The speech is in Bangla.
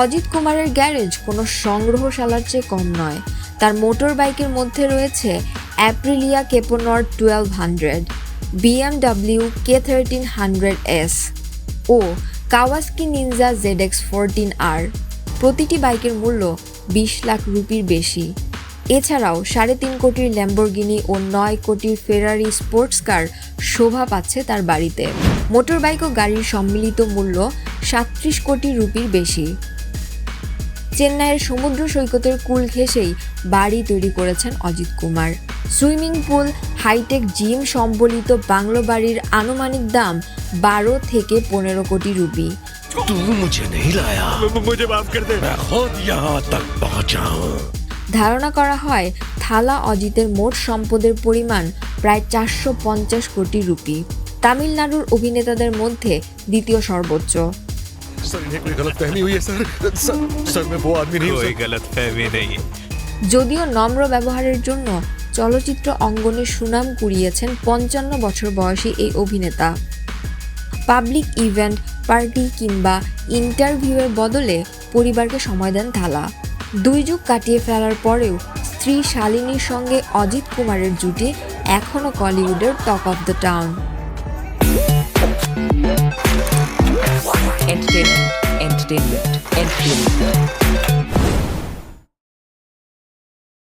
অজিত কুমারের গ্যারেজ কোনো সংগ্রহশালার চেয়ে কম নয়। তার মোটর বাইকের মধ্যে রয়েছে Aprilia Caponord twelve hundred, BMW K thirteen hundred S ও Kawasaki Ninja Z X fourteen R. প্রতিটি বাইকের মূল্য বিশ লাখ রুপির বেশি। এছাড়াও সাড়ে তিন কোটির ল্যাম্বরগিনি ও নয় কোটির ফেরারি স্পোর্টস কার শোভা পাচ্ছে তার বাড়িতে। মোটর বাইক ও গাড়ির সম্মিলিত মূল্য সাতত্রিশ কোটি রুপির বেশি। চেন্নাইয়ের সমুদ্র সৈকতের কুল ঘেসেই বাড়ি তৈরি করেছেন Ajith Kumar. Swimming pool hi tech gym সম্বলিত বাংলো বাড়ির আনুমানিক দাম বারো থেকে পনেরো কোটি রুপি। ধারণা করা হয় থালা অজিতের মোট সম্পদের পরিমাণ প্রায় চারশো পঞ্চাশ কোটি রুপি। তামিলনাড়ুর অভিনেতাদের মধ্যে দ্বিতীয় সর্বোচ্চ। सर इन्हें कोई गलत फहमी हुई है सर सर सर मैं वो आदमी नहीं हूँ कोई सर गलत फहमी नहीं है যদিও নম্র ব্যবহারের জন্য চলচ্চিত্র অঙ্গনে সুনাম কুড়িয়েছেন পঞ্চান্ন বছর বয়সী এই অভিনেতা পাবলিক ইভেন্ট পার্টি কিংবা ইন্টারভিউয়ের বদলে পরিবারকে সময় দেন থালা দুই যুগ কাটিয়ে ফেলার পরেও স্ত্রী শালিনীর সঙ্গে অজিত কুমারের জুটি এখনও কলিউডের talk of the town Entertainment, entertainment, entertainment.